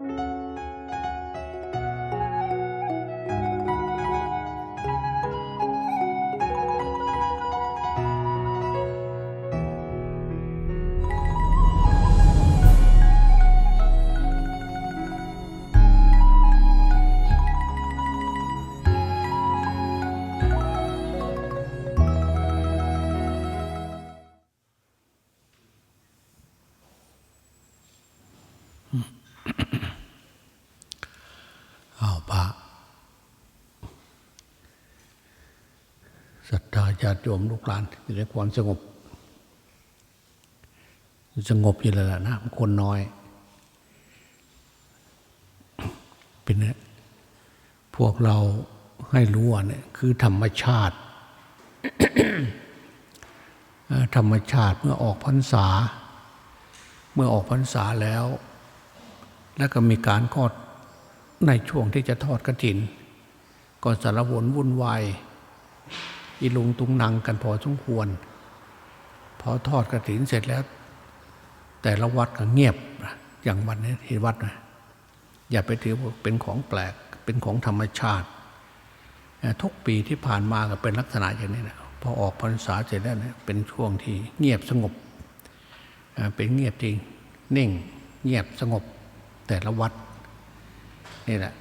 เอ ติโยมลูกหลานอยู่ในความสงบ สงบอยู่แล้วละนะคนน้อย เป็นเนี่ยพวกเราให้รู้ว่าเนี่ยคือธรรมชาติ ธรรมชาติเมื่อออกพรรษา เมื่อออกพรรษาแล้ว แล้วก็มีการกอดในช่วงที่จะทอดกระถิน ก็สารวนวุ่นวาย อีลุงตุงนังกันพอสมควร พอทอดกระถินเสร็จแล้ว แต่ละวัดก็เงียบ อย่างวันนี้ที่วัดนะอย่าไปถือว่าเป็นของแปลกเป็นของธรรมชาติ ทุกปีที่ผ่านมาก็เป็นลักษณะอย่างนี้นะพอออกพรรษาเสร็จแล้วเนี่ยเป็นช่วงที่เงียบสงบเป็นเงียบจริงนิ่งเงียบสงบแต่ละวัดนี่แหละ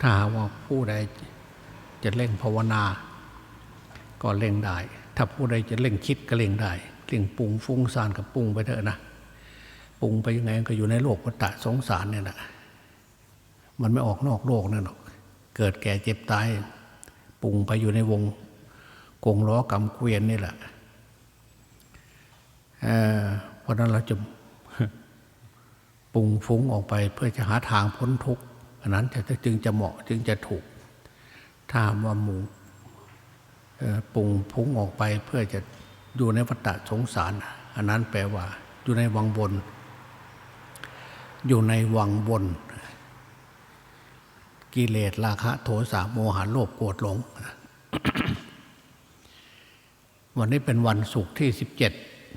ถ้าว่าผู้ใดจะเร่งภาวนา ก็เร่งได้ ถ้าผู้ใดจะเร่งคิดก็เร่งได้เร่งปรุงฟุ้งซ่านกับปรุงไปเถอะนะปรุงไปยังไงก็อยู่ในโลกวัฏสงสารเนี่ยแหละมันไม่ออกนอกโลกนั่นหรอกเกิดแก่เจ็บตายปรุงไปอยู่ในวงกงล้อกำเกวียนนี่แหละเพราะนั้นเราจะปรุงฟุ้งออกไปเพื่อจะหาทางพ้นทุกข์อันนั้นจะจึงจะเหมาะจึงจะถูก ถ้าว่าหมู่ ปรุงฟุ้งออกไปเพื่อจะอยู่ในวัฏสงสาร อันนั้นแปลว่า อยู่ในวังบน อยู่ในวังบน กิเลสราคะ โทสะโมหะโลภโกรธหลง วันนี้เป็นวันศุกร์ที่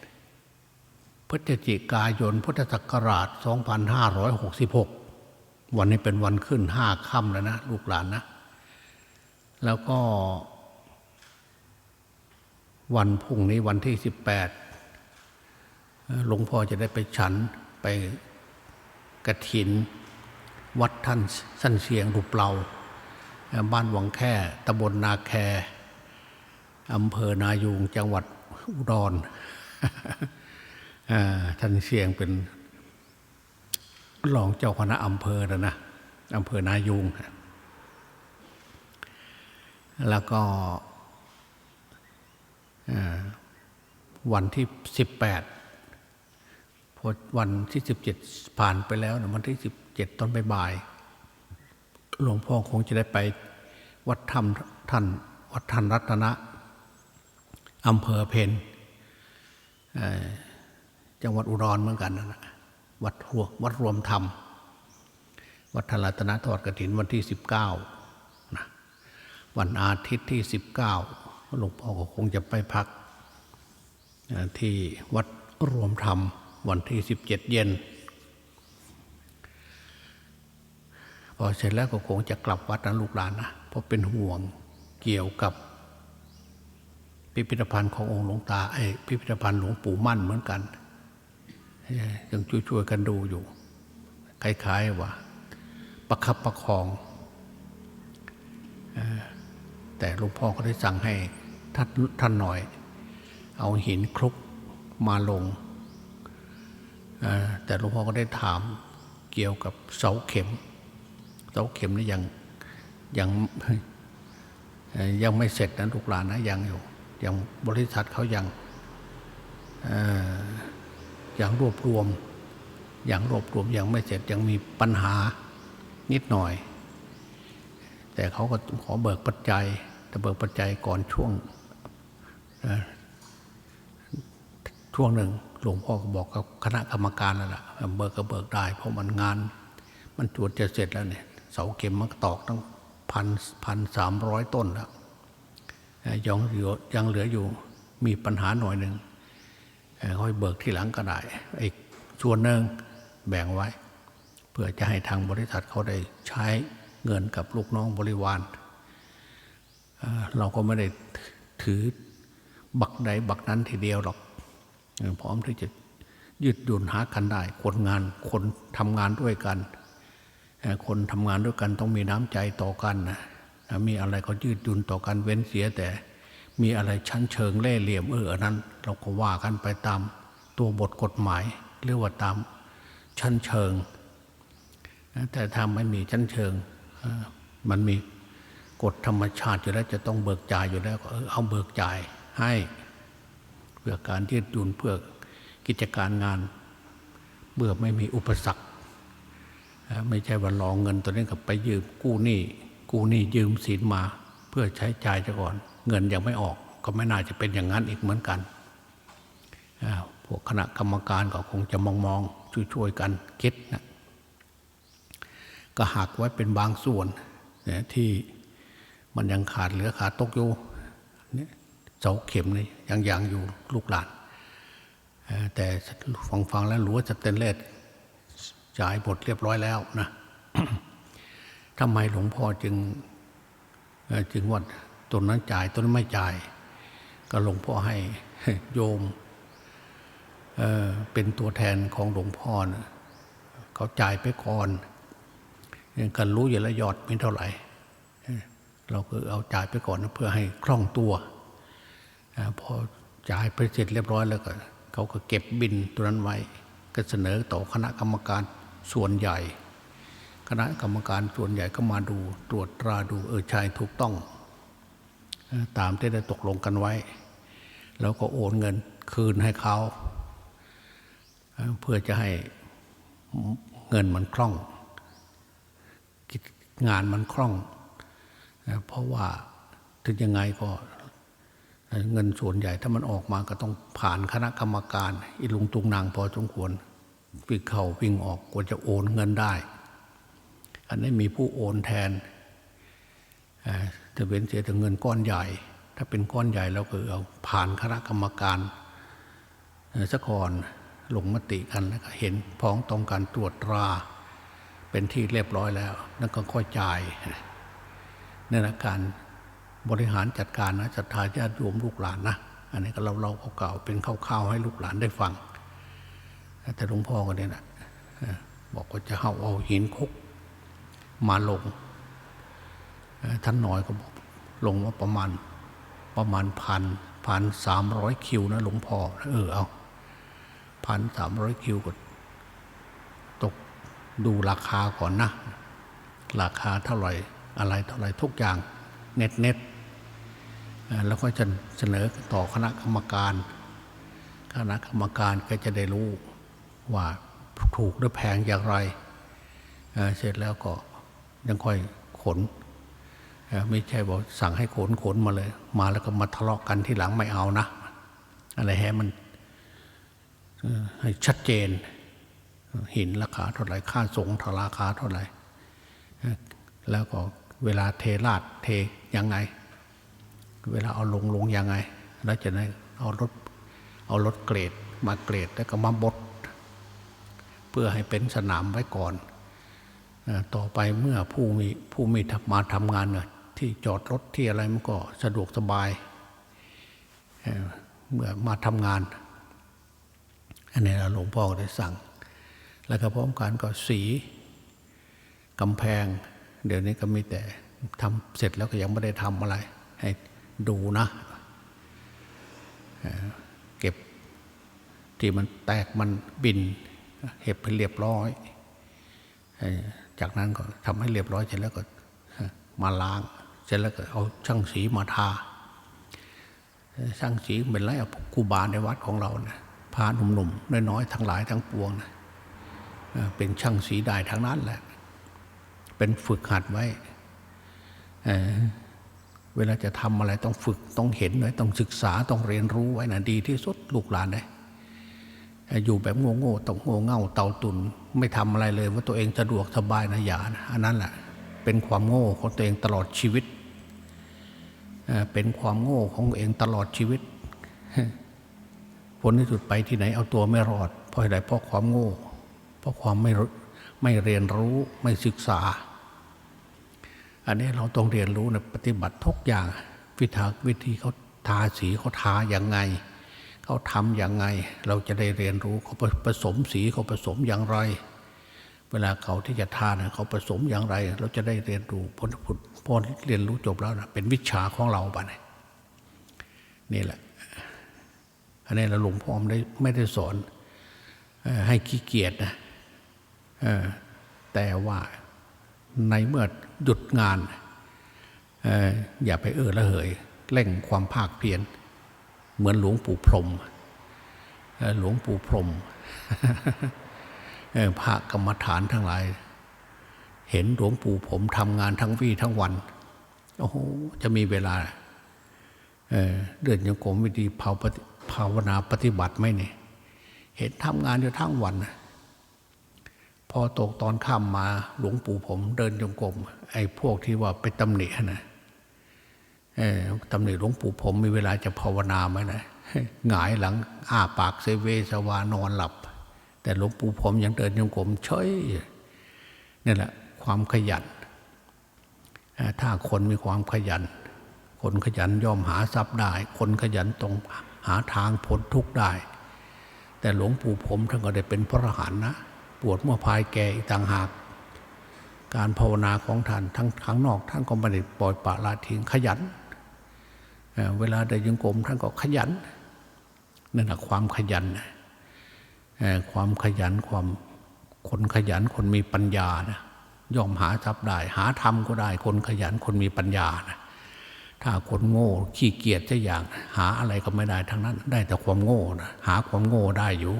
17 พฤศจิกายน พุทธศักราช 2566 วันนี้เป็นวันขึ้นห้าค่ำแล้วนะ ลูกหลานนะ แล้วก็ วันพรุ่งนี้วันที่18เอ่อหลวงพ่อจะได้ไปฉันไปกระถิน วัดท่านสั้นเสียงรูปเปลาเอ่อบ้านวังแค่ตำบลนาแคอำเภอนายูงจังหวัดอุดรท่านเสียงเป็นรองเจ้าคณะอำเภอนะนะอำเภอนายูงแล้วก็ วันที่สิบแปดพอวันที่สิบเจ็ดผ่านไปแล้วนะวันที่สิบเจ็ดตอนบ่ายหลวงพ่อคงจะได้ไปวัดธรรมท่านวัดท่านรัตนะอำเภอเพนจังหวัดอุดรเหมือนกันนะวัดรววัดรวมธรรม วัดทรัตนะทอดกระถินวันที่สิบเก้านะวันอาทิตย์ที่สิบเก้า หลวงพ่อก็คงจะไปพัก ที่วัดรวมธรรมวันที่สิบเจ็ดเย็น พอเสร็จแล้วก็คงจะกลับวัดนะลูกหลานนะเพราะเป็นห่วงเกี่ยวกับ พิพิธภัณฑ์ขององค์หลวงตาไอ้พิพิธภัณฑ์หลวงปู่มั่นเหมือนกันยังช่วยๆกันดูอยู่คล้ายๆว่า ประคับประคองแต่หลวงพ่อก็ได้สั่งให้ ท่านท่านหน่อย เอาหินคลุกมาลง แต่หลวงพ่อก็ได้ถามเกี่ยวกับเสาเข็ม เสาเข็มนี่ยังยังยังไม่เสร็จนะลูกหลานนะยังอยู่ยังบริษัทเขายังเอ่อยังรวบรวมยังรวบรวมยังไม่เสร็จยังมีปัญหานิดหน่อย แต่เขาก็ขอเบิกปัจจัยแต่เบิกปัจจัยก่อนช่วง ช่วงหนึ่งหลวงพ่อก็บอกกับคณะกรรมการแล้วล่ะเบิกก็เบิกได้ เพราะมันงาน มันจวดจะเสร็จแล้วเนี่ยเสาเข็มมันตอกตั้งพันพันสามร้อยต้นแล้วยังเหลือยังเหลืออยู่มีปัญหาหน่อยหนึ่งค่อยเบิกที่หลังก็ได้อีกส่วนหนึ่งแบ่งไว้ เพื่อจะให้ทางบริษัทเขาได้ใช้เงินกับลูกน้องบริวารเราก็ไม่ได้ถือ บักใดบักนั้นทีเดียวหรอกพร้อมที่จะยืดหยุ่นหากันได้ คนงานคนทำงานด้วยกัน คนทำงานด้วยกันต้องมีน้ำใจต่อกันนะมีอะไรก็ยืดหยุ่นต่อกันเว้นเสียแต่มีอะไรชั้นเชิงเล่เหลี่ยมเออนั้น เราก็ว่ากันไปตามตัวบทกฎหมายหรือว่าตามชั้นเชิง แต่ถ้าไม่มีชั้นเชิงมันมีกฎธรรมชาติอยู่แล้วจะต้องเบิกจ่ายอยู่แล้วก็เอาเบิกจ่าย ให้เพื่อการยืดหยุ่นเพื่อกิจการงานเบื่อไม่มีอุปสรรค ไม่ใช่ว่ารองเงินตัวนี้กับไปยืมกู้หนี้กู้หนี้ยืมสินมา เพื่อใช้จ่ายซะก่อน เงินยังไม่ออกก็ไม่น่าจะเป็นอย่างนั้นอีกเหมือนกันพวกคณะกรรมการก็คงจะมองมองๆช่วยๆกันคิดนะก็หักไว้เป็นบางส่วนที่มันยังขาดเหลือขาดตกอยู่เนี่ย สาเข็มนี่ยังยังอยู่ลูกหลาน แต่ฟังฟังแล้วรู้ว่าสเตนเลสจ่ายบทเรียบร้อยแล้วนะทำไมหลวงพ่อจึงจึงว่าตนนั้นจ่ายตนนั้นไม่จ่าย ก็หลวงพ่อให้โยมเเป็นตัวแทนของหลวงพ่อนะเขาจ่ายไปก่อนกันรู้อยู่แล้วยอดไม่เท่าไหร่เราก็เอาจ่ายไปก่อนนะเพื่อให้คล่องตัว พอจ่ายไปเสร็จเรียบร้อยแล้วก็เขาก็เก็บบินตัวนั้นไว้ ก็เสนอต่อคณะกรรมการส่วนใหญ่ คณะกรรมการส่วนใหญ่ก็มาดูตรวจตราดูเออใช่ถูกต้อง ตามที่ได้ตกลงกันไว้ แล้วก็โอนเงินคืนให้เขาเพื่อจะให้เงินมันคล่อง งานมันคล่อง เพราะว่าถึงยังไงก็ เงินส่วนใหญ่ถ้ามันออกมาก็ต้องผ่านคณะกรรมการอีลุงตุงนางพอสมควรวิ่งเข้าวิ่งออกกว่าจะโอนเงินได้ อันนี้มีผู้โอนแทนจะเว้นเสียแต่เงินก้อนใหญ่ ถ้าเป็นก้อนใหญ่เราก็เอาผ่านคณะกรรมการเอ่อซะก่อนลงมติกันแล้วก็เห็นพ้องต้องการตรวจตรา เป็นที่เรียบร้อยแล้ว นั่นก็ค่อยจ่ายนี่นการ บริหารจัดการนะจัดทาญาติโยมลูกหลานนะอันนี้ก็เราเราเก่าๆเป็นข้าวๆให้ลูกหลานได้ฟัง แต่หลวงพ่อก็เนี่ยนะบอกว่าจะเอาเอาหินคุกมาลงท่านน้อยก็บอกลงว่าประมาณประมาณพันพันสามร้อยคิวนะหลวงพ่อเออเอาพันสามร้อยคิวก็ตกดูราคาก่อนนะ ราคาเท่าไหร่อะไรเท่าไหร่ทุกอย่างเน็ตเน็ต แล้วก็จะเสนอต่อคณะกรรมการ คณะกรรมการก็จะได้รู้ว่าถูกหรือแพงอย่างไรเเสร็จแล้วก็ยังค่อยขนไม่ใช่บอกสั่งให้ขนขนมาเลย มาแล้วก็มาทะเลาะกันที่หลังไม่เอานะ อะไรแฮมันให้ชัดเจน หินราคาเท่าไหร่ค่าสงฆ์ราคาเท่าไหร่แล้วก็เวลาเทราดเทยังไง เวลาเอาลงลงยังไง แล้วจะได้เอารถเอารถเกรดมาเกรดแล้วก็มาบดเพื่อให้เป็นสนามไว้ก่อน ต่อไปเมื่อผู้มีผู้มีมาทำงานเนี่ยที่จอดรถที่อะไรมันก็สะดวกสบายเเมื่อมาทำงาน อันนี้หลวงพ่อได้สั่ง แล้วก็พร้อมกันก็สีกำแพง เดี๋ยวนี้ก็มีแต่ทำเสร็จแล้วก็ยังไม่ได้ทำอะไรให้ ดูนะ เก็บที่มันแตกมันบิน เห็บให้เรียบร้อย จากนั้นก็ทำให้เรียบร้อยเสร็จแล้วก็มาล้าง เสร็จแล้วก็เอาช่างสีมาทาช่างสีเป็นไรเอาคูบาในวัดของเรานะพาหนุ่มๆน้อยๆทั้งหลายทั้งปวงนะเอ่อเป็นช่างสีได้ทั้งนั้นแหละ เป็นฝึกหัดไว้ เวลาจะทำอะไรต้องฝึกต้องเห็นไว้ต้องศึกษาต้องเรียนรู้ไว้นะดีที่สุดลูกหลานเลยเอ่ออยู่แบบโง่ๆต้องโง่เง่าเต่าตุนไม่ทำอะไรเลย ว่าตัวเองสะดวกสบายนะอย่านะอันนั้นแหละเป็นความโง่ของตัวเองตลอดชีวิตเป็นความโง่ของตัวเองตลอดชีวิตผลที่สุดไปที่ไหนเอาตัวไม่รอดเพราะอะไรเพราะความโง่ เพราะความไม่รู้ไม่เรียนรู้ไม่ศึกษา อันนี้เราต้องเรียนรู้นะปฏิบัติทุกอย่างวิธีวิธีเขาทาสีเขาทาอย่างไง เขาทำอย่างไง เราจะได้เรียนรู้เขาผสมสีเขาผสมอย่างไร เวลาเขาที่จะทานะเขาผสมอย่างไร เราจะได้เรียนรู้พอพอเรียนรู้จบแล้วนะเป็นวิชาของเราไปนี่ยนี่แหละอันนี้เราหลวงพ่อไม่ได้ไม่ได้สอนให้ขี้เกียจนะแต่ว่า ในเมื่อหยุดงานอย่าไปเออละเหยเร่งความภาคเพียรเหมือนหลวงปู่พรมหลวงปู่พรมพระกรรมฐานทั้งหลาย เห็นหลวงปู่ผมทำงานทั้งวี่ทั้งวันโอ้โหจะมีเวลาเอ่อเดินยังกรมวิธีภาวนาปฏิบัติไหมเนี่ยเห็นทำงานอยู่ทั้งวันนะ พอตกตอนค่ำมาหลวงปู่ผมเดินจงกรมไอ้พวกที่ว่าไปตำหนินะตำหนิหลวงปู่ผมมีเวลาจะภาวนาไหมนะหงายหลังอ้าปากเซเวสวานอนหลับ แต่หลวงปู่ผมยังเดินจงกรมเฉยนี่แหละ ความขยัน ถ้าคนมีความขยัน คนขยันย่อมหาทรัพย์ได้ คนขยันตรงหาทางพ้นทุกข์ได้ แต่หลวงปู่ผมท่านก็ได้เป็นพระอรหันต์นะ ปวดเมื่อพายแก่อีกต่างหาก การภาวนาของท่านทั้งข้างนอก ท่านก็ไม่ได้ปล่อยปละละทิ้งขยันเเวลาเดินยังกรมท่านก็ขยันนั่นแหละความขยันนะความขยันความคนขยันคนมีปัญญานะย่อมหาทรัพย์ได้ หาธรรมก็ได้ คนขยันคนมีปัญญานะถ้าคนโง่ขี้เกียจจะอย่าง หาอะไรก็ไม่ได้ทั้งนั้น ได้แต่ความโง่นะหาความโง่ได้อยู่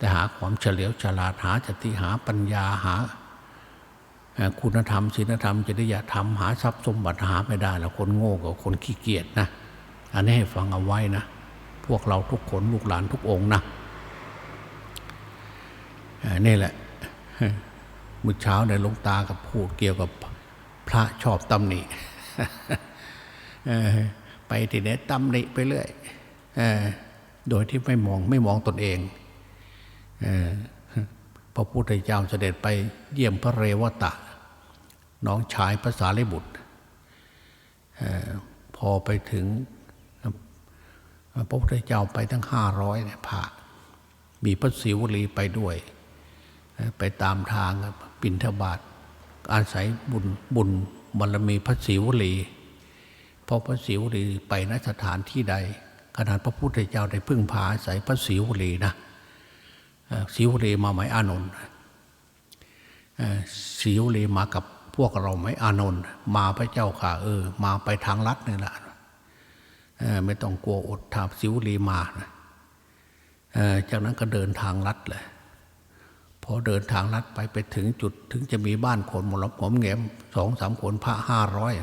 แต่หาความเฉลียวฉลาดหาจติหาปัญญาหาคุณธรรมศีลธรรมจริยธรรมหาทรัพย์สมบัติหาไม่ได้แล้วคนโง่กับคนขี้เกียจนะ อันนี้ให้ฟังเอาไว้นะ พวกเราทุกคนลูกหลานทุกองค์นะนี่แหละมื่อเช้าในหลวงตากับพูดเกี่ยวกับพระชอบตำหนิไปที่ไหนตำหนิไปเรื่อยโดยที่ไม่มองไม่มองตนเอง พระพุทธเจ้าเสด็จไปเยี่ยมพระเรวตะ น้องชายพระสารีบุตรอพอไปถึงพระพุทธเจ้าไปทั้งห้าร้อยเนี่ยพระมีพระศิวลีไปด้วย ไปตามทางครับปินทบาทอาศัยบุญบุญบารมีพระศิวลีพราะพระศิวลีไปนสถานที่ใดขนาดพระพุทธเจ้าได้พึ่งพาอาศัยพระศิวลีนะ เอ่อศิวลีมาไหมอานนท์เอ่อศิวลีมากับพวกเราไหมอานนท์มาพระเจ้าค่ะเออ มาไปทางลัดนี่แหละไม่ต้องกลัวอดถามศิวลีมานะจากนั้นก็เดินทางลัดเลยพอเดินทางลัดไปไปถึงจุดถึงจะมีบ้านคนหมดหอมแงมสองสามคนพระห้าร้อย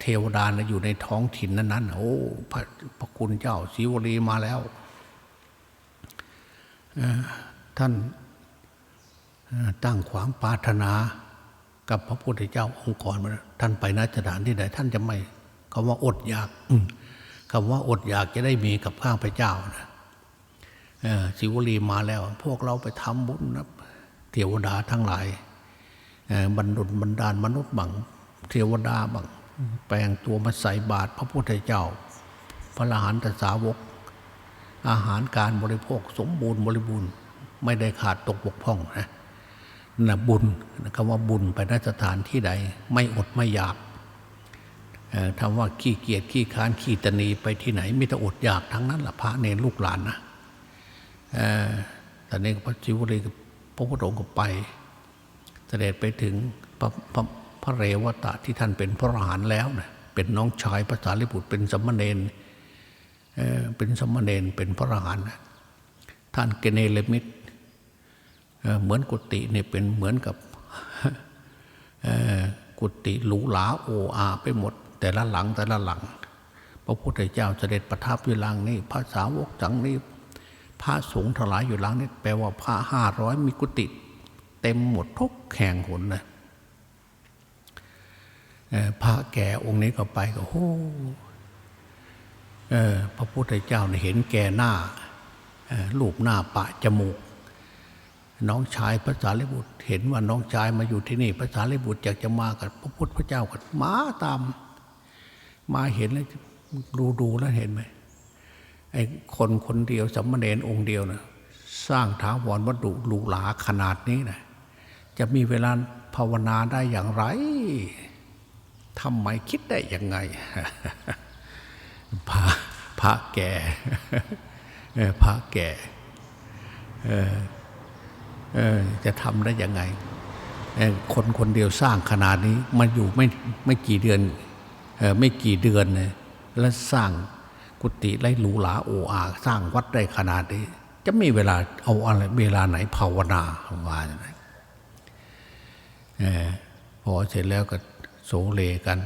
เทวดานะอยู่ในท้องถิ่นนั้นนั้นโอ้พระพระคุณเจ้าศิวลีมาแล้ว ท่านตั้งความปรารถนากับพระพุทธเจ้าองค์กรมาท่านไปนสถานที่ใดท่านจะไม่คำว่าอดอยากคำว่าอดอยากจะได้มีกับข้าพเจ้านะเอ่อศิวลีมาแล้ว พวกเราไปทำบุญนะเทวดาทั้งหลายบรรดุลบรรดาลมนุษย์บังเทวดาบังแปลงตัวมาใส่บาตรพระพุทธเจ้า พระอรหันตสาวก อาหารการบริโภคสมบูรณ์บริบูรณ์ไม่ได้ขาดตกบกพร่องนะนะบุญคำว่าบุญไปนสถานที่ใด ไม่อดไม่อยากคำว่าขี้เกียจขี้ค้านขี้ตนีไปที่ไหนไมแต่ได้อดอยากทั้งนั้นละพระเนรลูกหลานนะเอ่อตอนนี้พระจิวรีพระพุทธองค์ก็ไป เสด็จไปถึงพระพระพระเรวตะที่ท่านเป็นพระอรหันต์แล้วนะเป็นน้องชายพระสารีบุตรเป็นสมณเณร เป็นสมณเณรเป็นพระอรหันต์ท่านเกเนเลมิตเหมือนกุฏิเนี่ยเป็นเหมือนกับกุฏิหรูหราโออาไปหมด แต่ละหลังแต่ละหลัง พระพุทธเจ้าเสด็จประทับอยู่หลังนี้พระสาวกจังนี้พระสงฆ์ถลายอยู่หลังนี้แปลว่าพระห้าร้อยมีกุฏิเต็มหมดทุกแห่งหนนะเอ่อพระแก่องค์นี้ก็ไปก็โอ้ พระพุทธเจ้าเห็นแก่หน้าเอ่อรูปหน้าปะจมูก น้องชายพระสารีบุตร เห็นว่าน้องชายมาอยู่ที่นี่พระสารีบุตรอยากจะมากับพระพุทธเจ้าก็มาตาม มาเห็นแล้วดูดูแล้วเห็นไหมไอ้คนคนเดียวสัมมาเนองค์เดียวนะสร้างถาวรวัตถุหรูหราขนาดนี้นะจะมีเวลาภาวนาได้อย่างไรทำไมคิดได้ยังไง พระพระแก่พระแก่เออจะทำได้ยังไง คนคนเดียวสร้างขนาดนี้มาอยู่ไม่ไม่กี่เดือนเออไม่กี่เดือนเลยแล้วสร้างกุฏิไรหรูหราโออาสร้างวัดได้ขนาดนี้ จะมีเวลาเอาอะไรเวลาไหนภาวนาว่าอย่างไรเออพอเสร็จแล้วก็โสเลกัน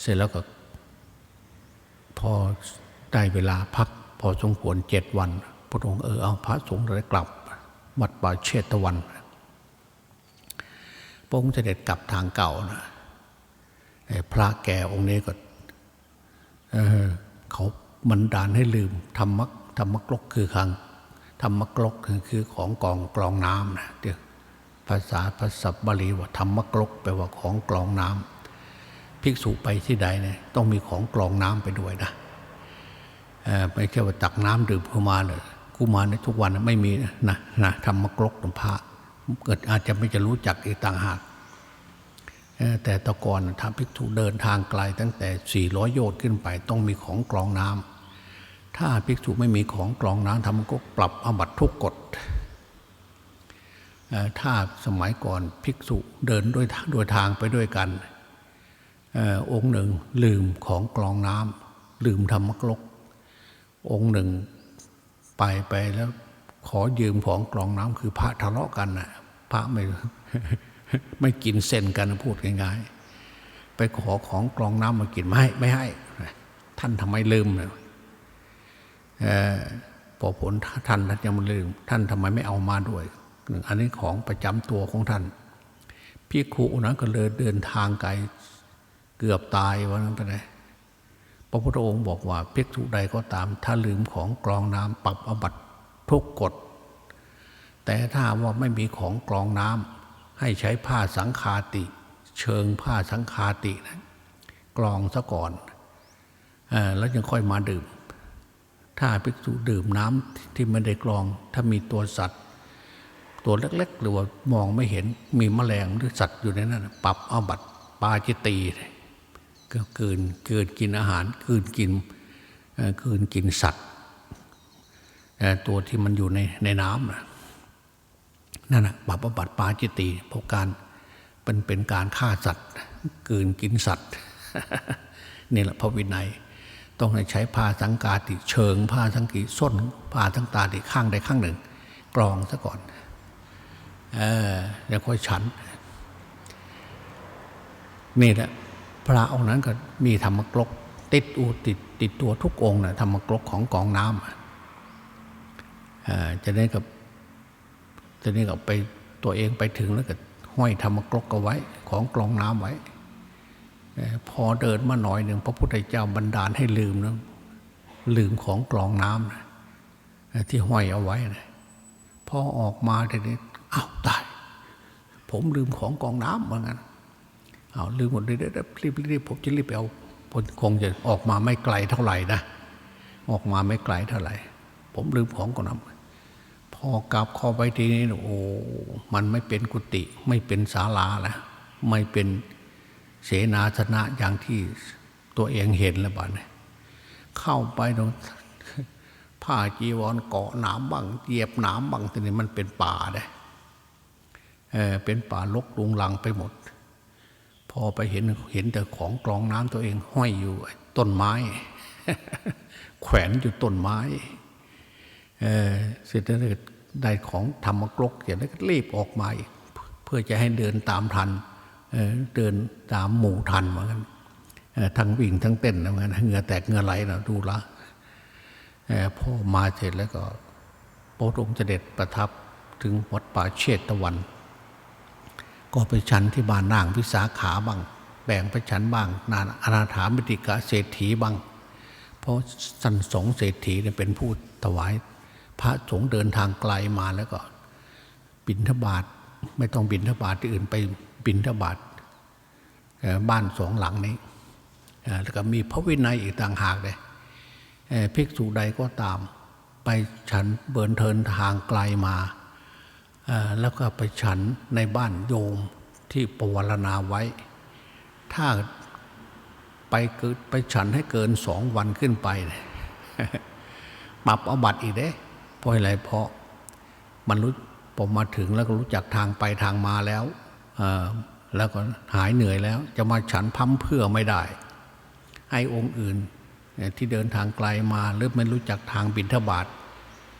เสร็จแล้วก็ อได้เวลาพักพอสมควรเจ็ดวัน พระองค์เออเอาพระสงฆ์ได้กลับวัดป่าเชตวันพระองค์เสด็จกลับทางเก่านะพระแก่องค์นี้ก็เเขาบันดาลให้ลืมธรรมะธรรมกลกคือคังธรรมกลกคือของกองกรองน้ำนะเดี๋ยวภาษาภาษาบาลีว่าธรรมกลกแปลว่าของกรองน้ำภิกษุไปที่ใดเนี่ยต้องมีของกรองน้ำไปด้วยนะ ไม่ใช่ว่าตักน้ำดื่มเข้ามาเลยกูมาในทุกวันไม่มีนะนะทำมกรกหลวงพระเกิดอาจจะไม่จะรู้จักอีกต่างหากแต่ตะก่อนทำภิกษุเดินทางไกลตั้งแต่ 400 โยชน์ขึ้นไปต้องมีของกรองน้ำถ้าภิกษุไม่มีของกรองน้ำทำมากรกปรับอบัตทุกกฎถ้าสมัยก่อนภิกษุเดินด้วยโดยทางไปด้วยกันออองค์หนึ่งลืมของกรองน้ำลืมธรรมกลก องค์หนึ่งไปไปแล้ว ขอยืมของกรองน้ำคือพระทะเลาะกันนะพระไม่ไม่กินเส้นกันพูดง่ายๆ ไปขอของกรองน้ำมากินไม่ให้ไม่ให้ ท่านทำไมลืมเนี่ยเอ่อพอผลท่านท่านยังไม่ลืม ท่านทำไมไม่เอามาด้วยอันนี้ของประจำตัวของท่านพี่ครูนั้นก็เลยเดินทางไกลเกือบตายวันนั้นไปเลย พระพุทธองค์บอกว่าภิกษุใดก็ตาม ถ้าลืมของกรองน้ำปรับอบัตทุกกฎ แต่ถ้าว่าไม่มีของกรองน้ำให้ใช้ผ้าสังคาติ เชิงผ้าสังคาตินะกรองซะก่อนอแล้วยังค่อยมาดื่ม ถ้าภิกษุดื่มน้ำที่ไม่ได้กรอง ถ้ามีตัวสัตว์ ตัวเล็กๆ หรือว่ามองไม่เห็นมีแมลงหรือสัตว์อยู่ในนั้นปรับอาบัตปาจิตีเลย ก็เกินเกินกินอาหารเกินกินเกินกินสัตว์เอ่ตัวที่มันอยู่ในในน้ำน่ะนั่นนะปรับเอาบัตปาจิตีเพราะการเป็นเป็นการฆ่าสัตว์เกินกินสัตว์นี่แหละพระวินัย ต้องใช้ผ้าสังกาติเชิงผ้าสังกีส้นผ้าสังตาติข้างใดข้างหนึ่ง กรองซะก่อนเออแล้วค่อยฉันนี่แหละ พระองค์นั้นก็มีธรรมกรกติดอูติดติดตัวทุกองค์นะธรรมกรกของกองน้ำอะเอ่อจะได้กับจะได้กับไปตัวเองไปถึงแล้วก็ห้อยธรรมกรกเอาไว้ของกองน้ำไว้ พอเดินมาหน่อยหนึ่งพระพุทธเจ้าบันดาลให้ลืมนะลืมของกองน้ำนะที่ห้อยเอาไว้นะพอออกมาทีนี้อ้าวตาย ผมลืมของกองน้ำเหมือนกัน เอาลืมหมดเลยเดี๋ยวรีบรีบผมจะรีบไปเอาผมคงจะออกมาไม่ไกลเท่าไหร่นะออกมาไม่ไกลเท่าไหร่ ผมลืมของก่อนนะพอกลับเข้าไปทีนี้โอ้มันไม่เป็นกุฏิไม่เป็นศาลาแล้วไม่เป็นเสนาสนะอย่างที่ตัวเองเห็นแล้วบ้านี้เข้าไปตรงผ้าจีวรเกาะหนามบ้างเหยียบหนามบ้างทีนี้มันเป็นป่าเลยเออเป็นป่าลกลุงลังไปหมด พอไปเห็นเห็นแต่ของกรองน้ำตัวเองห้อยอยู่ต้นไม้ แขวนอยู่ต้นไม้เเสร็จแล้วได้ของธรรมกรกเสร็จแล้วก็รีบออกมาอีกเพื่อจะให้เดินตามทันเเดินตามหมู่ทันเหมือนกันทั้งวิ่งทั้งเต้นเหมือนกันเหงื่อแตกเหงื่อไหลนะดูละเออพอมาเสร็จแล้วก็พระองค์เสด็จประทับถึงวัดป่าเชตตะวัน ก็ไปฉันที่บ้านนางวิสาขาบ้างแบ่งไปฉันบ้างนานอนาถามิติกาเศรษฐีบ้าง เพราะสันสงเศรษฐีเนี่ยเป็นผู้ถวาย พระสงฆ์เดินทางไกลมาแล้วก็ บินทบาทไม่ต้องบินทบาทที่อื่นไปบินทบาทบ้านสองหลังนี้แล้วก็มีพระวินัยอีกต่างหากเลยภิกษุใดก็ตาม ไปฉันเบินเทินทางไกลมา แล้วก็ไปฉันในบ้านโยมที่ปวารณาไว้ ถ้าไปเกิดไปฉันให้เกินสองวันขึ้นไปเนี่ยปรับอาบัตรอีกเด้เพราะอะไรเพราะมันรู้ผมมาถึงแล้วก็รู้จักทางไปทางมาแล้วแล้วก็หายเหนื่อยแล้ว จะมาฉันพัมเพื่อไม่ได้ ให้องค์อื่นที่เดินทางไกลมาหรือไม่รู้จักทางบินทบาท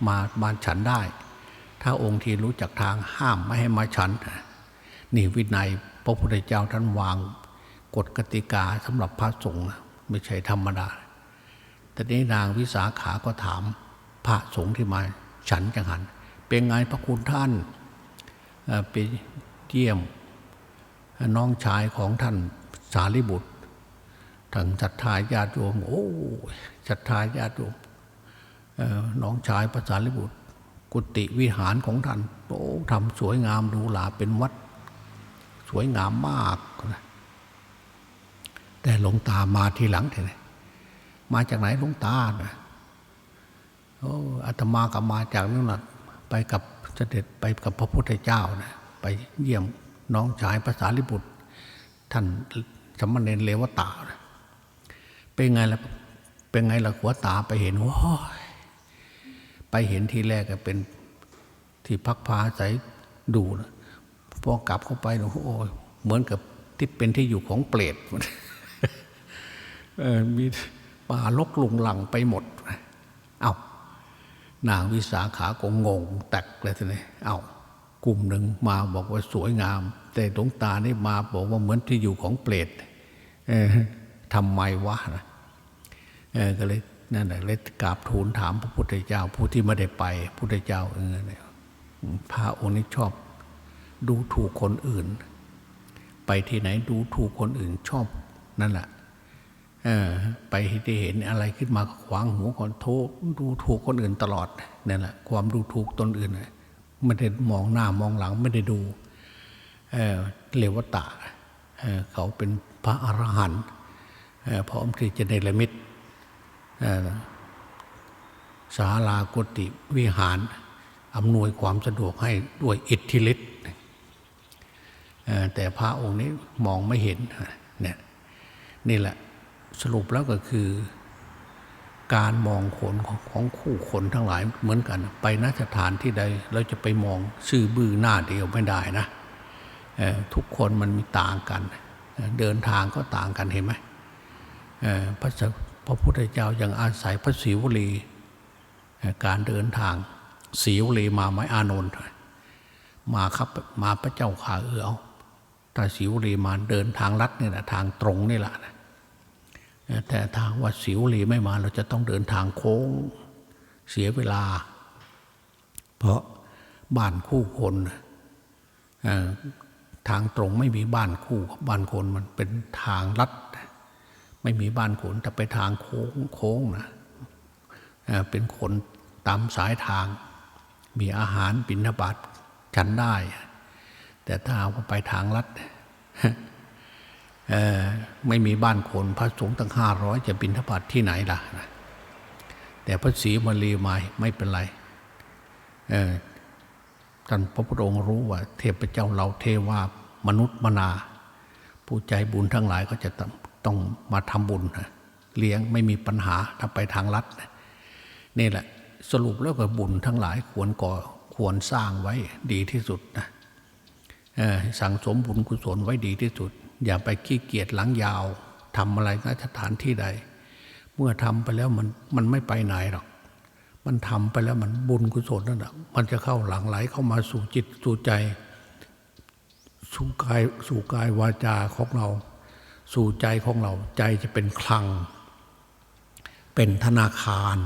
มามาฉันได้ ถ้าองค์ที่รู้จักทางห้ามไม่ให้มาฉัน นี่วินัยพระพุทธเจ้าท่านวางกฎกติกาสำหรับพระสงฆ์ไม่ใช่ธรรมดา แต่นี้นางวิสาขาก็ถามพระสงฆ์ที่มาฉันจังหัน เป็นไงพระคุณท่านไปเยี่ยมน้องชายของท่านสารีบุตรทางศรัทธาญาติโยมโอ้ศรัทธาญาติโยมน้องชายพระสารีบุตร กุฏิวิหารของท่านโอ้ทำสวยงามหรูหราเป็นวัด สวยงามมากนะแต่หลวงตามาทีหลังเถอะมาจากไหนหลวงตานะโอ้อาตมากับมาจากนั่นแหละไปกับเสด็จไปกับพระพุทธเจ้านะไปเยี่ยมน้องชายภาษาลิบุตร ท่านสมณเณรเลวตานะเป็นไงล่ะเป็นไงล่ะหัวตาไปเห็นว้า ไปเห็นที่แรกก็เป็นที่พักพาอาศัยดูนะพอกลับเข้าไปโอ้ยเหมือนกับที่เป็นที่อยู่ของเปรตมีป่าลกลุงหลังไปหมด เอา้านางวิสาขาก็งงแตกเลยทีนี้เอา้ากลุ่มหนึ่งมาบอกว่าสวยงาม แต่ดวงตานี่มาบอกว่าเหมือนที่อยู่ของเปรตทำไมวะนะก็เลย นั่นแหละเลยกราบทูลถามพระพุทธเจ้าผู้ที่ไม่ได้ไปพระพุทธเจ้าเออเนี่ยพระองค์นี้ชอบดูถูกคนอื่น ไปที่ไหนดูถูกคนอื่นชอบนั่นแหละเออไปที่เห็นอะไรขึ้นมาก็ขวางหูก่อนโทษดูถูกคนอื่นตลอดนั่นแหละความดูถูกตนอื่นไม่ได้มองหน้ามองหลังไม่ได้ดูเออเลวตะเเขาเป็นพระอรหันต์พร้อมที่จะในละมิตเออ ศาลากุฏิวิหารอำนวยความสะดวกให้ด้วยอิทธิฤทธิ์แต่พระองค์นี้มองไม่เห็นเนี่ยนี่แหละสรุปแล้วก็คือ การมองคนของของคู่คนทั้งหลายเหมือนกัน ไปนสถานที่ใดเราจะไปมองซื่อบื้อหน้าเดียวไม่ได้นะทุกคนมันมีต่างกัน เดินทางก็ต่างกันเห็นไหมพระ พระพุทธเจ้ายังอาศัยพระศิวลีการเดินทางศิวลีมาไหมอานนท์มาครับมาพระเจ้าข่าเออเอาถ้าศิวลีมาเดินทางลัดนี่ยนะทางตรงนี่แหละนะแต่ทางว่าสิวลีไม่มาเราจะต้องเดินทางโค้งเสียเวลา เพราะบ้านคู่คนทางตรงไม่มีบ้านคู่บ้านคนมันเป็นทางลัด ไม่มีบ้านคนแต่ไปทางโค้งโค้งนะเป็นคนตามสายทาง มีอาหารบิณฑบาตฉันได้ แต่ถ้าเอาไปทางลัดไม่มีบ้านคนพระสงฆ์ตั้งห้าร้อยจะบินทบาทที่ไหนล่ะแต่พระศรีมารีมาไม่เป็นไรท่านพระพุทธองค์รู้ว่า เทพเจ้าเราเทวามนุษย์มนา ผู้ใจบุญทั้งหลายก็จะ ต้องมาทำบุญเลี้ยงไม่มีปัญหาถ้าไปทางลัดนะนี่แหละสรุปแล้วก็บุญทั้งหลายควรก่อควรสร้างไว้ดีที่สุดนะสั่งสมบุญกุศลไว้ดีที่สุด อย่าไปขี้เกียจหลังยาวทำอะไรณสถานที่ใด เมื่อทำไปแล้วมันมันไม่ไปไหนหรอก มันทำไปแล้วมันบุญกุศลนั่นแหะมันจะเข้าหลังไหลเข้ามาสู่จิตสู่ใจ สู่กายสู่กายวาจาของเรา สู่ใจของเราใจจะเป็นคลัง เป็นธนาคาร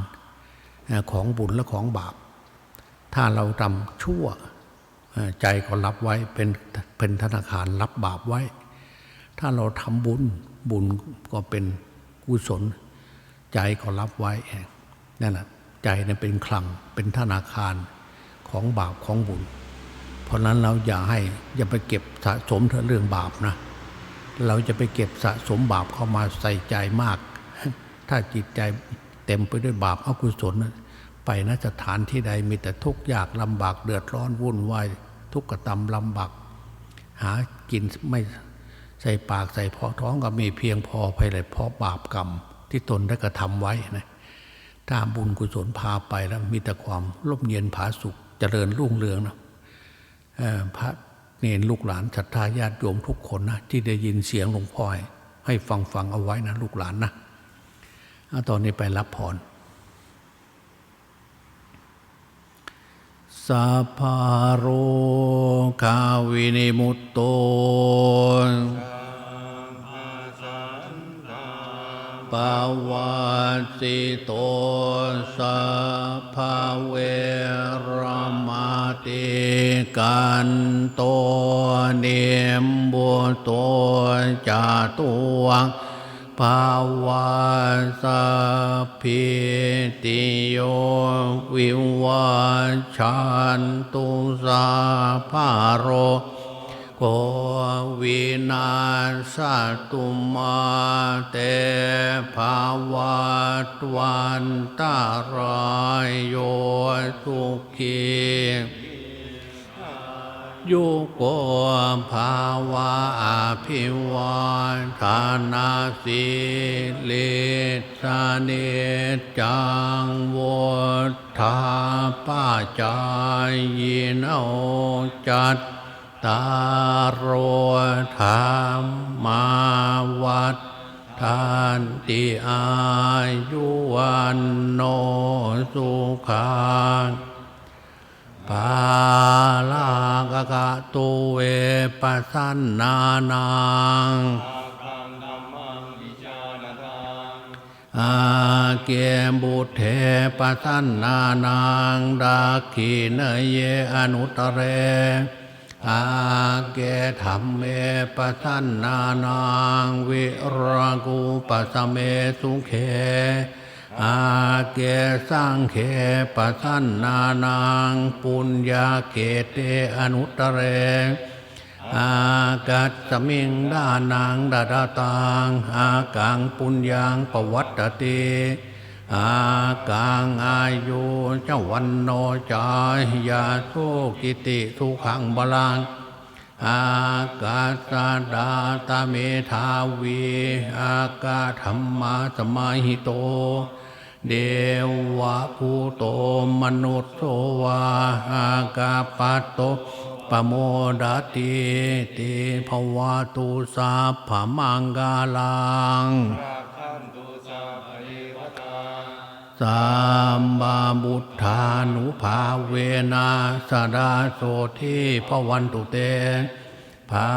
ของบุญและของบาป ถ้าเราทำชั่วใจก็รับไว้เป็นเป็นธนาคารรับบาปไว้ ถ้าเราทำบุญบุญก็เป็นกุศล ใจก็รับไว้นั่นแหละใจเนี่ยเป็นคลังเป็นธนาคารของบาปของบุญ เพราะนั้นเราอย่าให้อย่าไปเก็บสะสมเรื่องบาปนะ เราจะไปเก็บสะสมบาปเข้ามาใส่ใจมาก ถ้าจิตใจเต็มไปด้วยบาปอกุศลนไปนสถานที่ใดมีแต่ทุกข์ยากลำบากเดือดร้อนวุ่นวายทุกข์กระตำลำบากหากินไม่ใส่ปากใส่พอท้องก็มีเพียงพอภายเลยเพราะบาปกรรมที่ตนได้กระทำไว้นะถ้าบุญกุศลพาไปแล้วมีแต่ความร่มเย็นผาสุขเจริญรุ่งเรืองนะพระ นรลูกหลานศรัทธาญาติโยมทุกคนนะที่ได้ยินเสียงหลวงพ่อให้ฟังฟังเอาไว้นะลูกหลานนะตอนนี้ไปรับพรสัพพาโรคาวินิมุตโตปาวาสิโตสัพพเวร ติกันโตเนมบุโตจาตุวังภาวาสัพิติโยวิวัชชันตุสาภาโรโกวินาสตุมาเตภาวัตวันตารายโยสุขี ยุโกภาวะอภิวาทานาสิเลสเนจังวธาป้าจายยินเอจัดตารโรธรรมาวัดทานติอายุวันโนสุขัง ปาลากกะตุเวปัสสนนานังอาเกมบุตเทปัสสนนานังดาขีเนเยอนุตเร อาเกธรรมเมปัสสนนานังวิรากูปัสเมสุเข อาเกสังเขปัสสันนานังปุญญาเกเตอนุตเร อากัสสมิงดานังดาดาตังอากังปุญญังปวัตตติอากังอายุเจ้าวันโนจายาโทกิติทุขังบาลังอากาสดาตาเมธาวีอากาธรรมาสมาหิโต เดวะภูโตมนุษย์โสวาอากาปัตโตปโมดาติติภวะตุสาภมังกาลังสัมมาบุทธานุภาเวนะสดาโสทิพวันตุเต ภา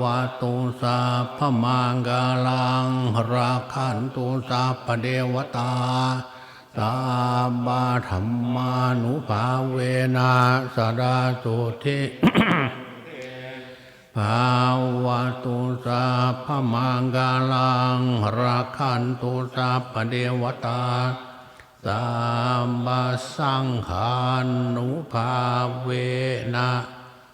วะตุสัพมังกาลัง ราคันตุสัพพเดวตาสัมมาธรรมานุภาเวนะสดาโสทิภาวะตุสัพมังกาลัง ราคันตุสัพพเดวตาสัมมาสังฆานุภาเวนะ